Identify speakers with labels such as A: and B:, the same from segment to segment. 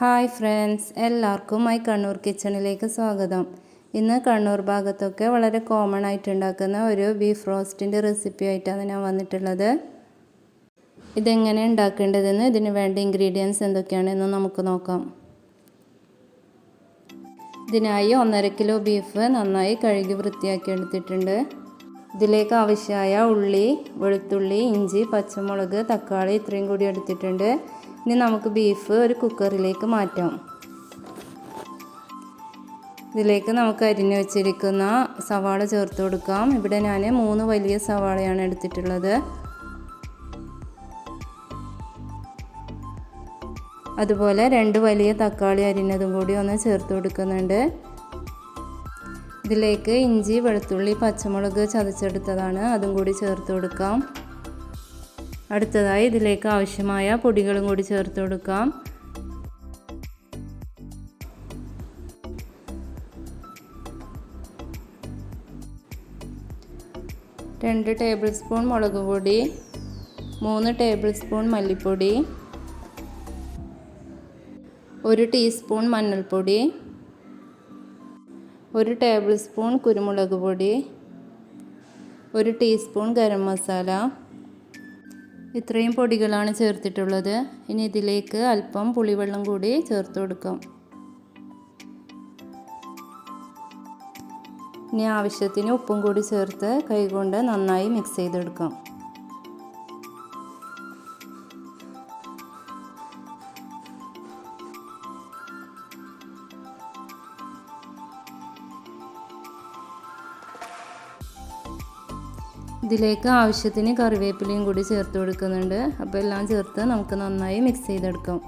A: Hi friends എല്ലാവർക്കും my Kannur കിച്ചണിലേക്ക് സ്വാഗതം. ഇന്ന് കണ്ണൂർ ഭാഗത്തൊക്കെ വളരെ കോമൺ ആയിട്ട് ഉണ്ടാക്കുന്ന ഒരു ബീഫ് റോസ്റ്റിന്റെ റെസിപ്പി ആയിട്ടാണ് ഞാൻ വന്നിട്ടുള്ളത്. ഇതെങ്ങനെ ഉണ്ടാക്കേണ്ടതെന്ന് ഇതിന് വേണ്ട ഇൻഗ്രീഡിയൻസ് എന്തൊക്കെയാണെന്ന് നമുക്ക് നോക്കാം. ഇതിനായി ഒന്നര കിലോ ബീഫ് നന്നായി കഴുകി വൃത്തിയാക്കി എടുത്തിട്ടുണ്ട്. ഇതിലേക്ക് ആവശ്യമായ ഉള്ളി വെളുത്തുള്ളി ഇഞ്ചി പച്ചമുളക് തക്കാളി ഇത്രയും കൂടി എടുത്തിട്ടുണ്ട്. ഇനി നമുക്ക് ബീഫ് ഒരു കുക്കറിലേക്ക് മാറ്റാം. ഇതിലേക്ക് നമുക്ക് അരിഞ്ഞു വെച്ചിരിക്കുന്ന സവാള ചേർത്ത് കൊടുക്കാം. ഇവിടെ ഞാൻ മൂന്ന് വലിയ സവാളയാണ് എടുത്തിട്ടുള്ളത്. അതുപോലെ രണ്ട് വലിയ തക്കാളി അരിഞ്ഞതും കൂടി ഒന്ന് ചേർത്ത് കൊടുക്കുന്നുണ്ട്. ഇതിലേക്ക് ഇഞ്ചി വെളുത്തുള്ളി പച്ചമുളക് ചതച്ചെടുത്തതാണ്. അതും കൂടി ചേർത്ത് കൊടുക്കാം. അടുത്തതായി ഇതിലേക്ക് ആവശ്യമായ പൊടികളും കൂടി ചേർത്ത് കൊടുക്കാം. രണ്ട് ടേബിൾ സ്പൂൺ മുളക് പൊടി മൂന്ന് ടേബിൾ സ്പൂൺ മല്ലിപ്പൊടി ഒരു ടീസ്പൂൺ മഞ്ഞൾപ്പൊടി ഒരു ടേബിൾ സ്പൂൺ കുരുമുളക് പൊടി ഒരു ടീസ്പൂൺ ഗരം മസാല ഇത്രയും പൊടികളാണ് ചേർത്തിട്ടുള്ളത്. ഇനി ഇതിലേക്ക് അല്പം പുളിവെള്ളം കൂടി ചേർത്ത് കൊടുക്കാം. ഇനി ആവശ്യത്തിന് ഉപ്പും കൂടി ചേർത്ത് കൈകൊണ്ട് നന്നായി മിക്സ് ചെയ്തെടുക്കാം. ഇതിലേക്ക് ആവശ്യത്തിന് കറിവേപ്പിലയും കൂടി ചേർത്ത് കൊടുക്കുന്നുണ്ട്. അപ്പോൾ എല്ലാം ചേർത്ത് നമുക്ക് നന്നായി മിക്സ് ചെയ്തെടുക്കാം.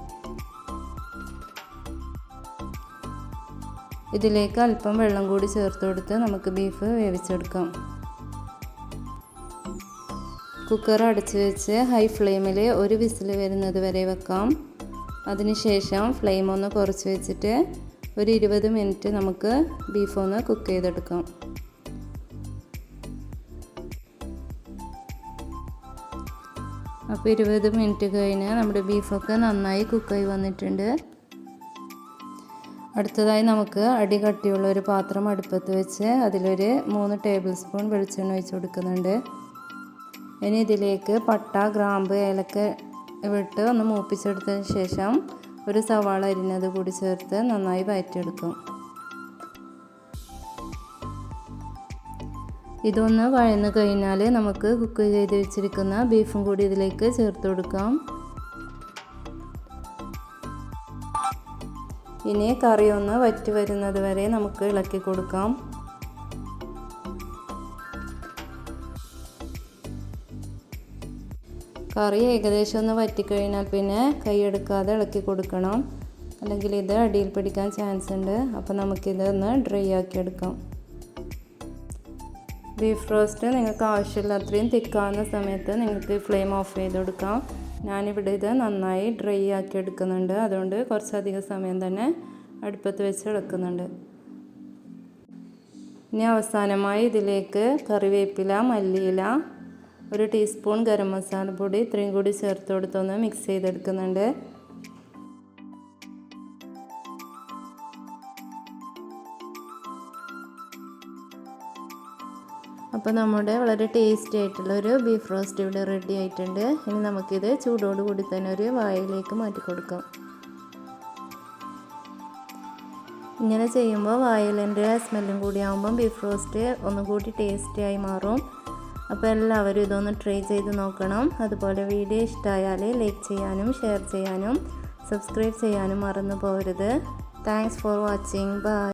A: ഇതിലേക്ക് അല്പം വെള്ളം കൂടി ചേർത്ത് കൊടുത്ത് നമുക്ക് ബീഫ് വേവിച്ചെടുക്കാം. കുക്കർ അടച്ച് വെച്ച് ഹൈ ഫ്ലെയിമിൽ ഒരു വിസിൽ വരുന്നത് വരെ വെക്കാം. അതിനുശേഷം ഫ്ലെയിം ഒന്ന് കുറച്ച് വെച്ചിട്ട് ഒരു ഇരുപത് മിനിറ്റ് നമുക്ക് ബീഫ് ഒന്ന് കുക്ക് ചെയ്തെടുക്കാം. അപ്പോൾ ഇരുപത് മിനിറ്റ് കഴിഞ്ഞ് നമ്മുടെ ബീഫൊക്കെ നന്നായി കുക്കായി വന്നിട്ടുണ്ട്. അടുത്തതായി നമുക്ക് അടി കട്ടിയുള്ള ഒരു പാത്രം അടുപ്പത്ത് വെച്ച് അതിലൊരു മൂന്ന് ടേബിൾ സ്പൂൺ വെളിച്ചെണ്ണ ഒഴിച്ച് കൊടുക്കുന്നുണ്ട്. ഇനി ഇതിലേക്ക് പട്ട ഗ്രാമ്പ് ഏലക്ക വിട്ട് ഒന്ന് മൂപ്പിച്ചെടുത്തതിന് ശേഷം ഒരു സവാള അരിഞ്ഞത് കൂടി ചേർത്ത് നന്നായി വയറ്റിയെടുക്കും. ഇതൊന്ന് വഴന്ന് കഴിഞ്ഞാൽ നമുക്ക് കുക്ക് ചെയ്ത് വെച്ചിരിക്കുന്ന ബീഫും കൂടി ഇതിലേക്ക് ചേർത്ത് കൊടുക്കാം. ഇനി കറി ഒന്ന് വറ്റി വരുന്നത് വരെ നമുക്ക് ഇളക്കി കൊടുക്കാം. കറി ഏകദേശം ഒന്ന് വറ്റിക്കഴിഞ്ഞാൽ പിന്നെ കൈയെടുക്കാതെ ഇളക്കി കൊടുക്കണം. അല്ലെങ്കിൽ ഇത് അടിയിൽ പിടിക്കാൻ ചാൻസ് ഉണ്ട്. അപ്പോൾ നമുക്കിത് ഒന്ന് ഡ്രൈ ആക്കി എടുക്കാം. ബീഫ് റോസ്റ്റ് നിങ്ങൾക്ക് ആവശ്യമുള്ള അത്രയും തിക്കാവുന്ന സമയത്ത് നിങ്ങൾക്ക് ഫ്ലെയിം ഓഫ് ചെയ്ത് കൊടുക്കാം ഞാനിവിടെ ഇത് നന്നായി ഡ്രൈ ആക്കി എടുക്കുന്നുണ്ട്. അതുകൊണ്ട് കുറച്ചധികം സമയം തന്നെ അടുപ്പത്ത് വെച്ച് ഇളക്കുന്നുണ്ട് ഇനി അവസാനമായി ഇതിലേക്ക് കറിവേപ്പില മല്ലിയില ഒരു ടീസ്പൂൺ ഗരം മസാല പൊടി ഇത്രയും കൂടി ചേർത്ത് കൊടുത്തൊന്ന് മിക്സ് ചെയ്തെടുക്കുന്നുണ്ട്. അപ്പോൾ നമ്മുടെ വളരെ ടേസ്റ്റി ആയിട്ടുള്ള ഒരു ബീഫ് റോസ്റ്റ് ഇവിടെ റെഡി ആയിട്ടുണ്ട്. ഇനി നമുക്കിത് ചൂടോടുകൂടി തന്നെ ഒരു വായയിലേക്ക് മാറ്റി കൊടുക്കാം. ഇങ്ങനെ ചെയ്യുമ്പോൾ വായലിന്റെ സ്മെല്ലും കൂടി ആകുമ്പം ബീഫ് റോസ്റ്റ് ഒന്നും കൂടി ടേസ്റ്റിയായി മാറും. അപ്പോൾ എല്ലാവരും ഇതൊന്ന് ട്രൈ ചെയ്ത് നോക്കണം. അതുപോലെ വീഡിയോ ഇഷ്ടമായാൽ ലൈക്ക് ചെയ്യാനും ഷെയർ ചെയ്യാനും സബ്സ്ക്രൈബ് ചെയ്യാനും മറന്നു പോകരുത് താങ്ക്സ് ഫോർ വാച്ചിങ് ബൈ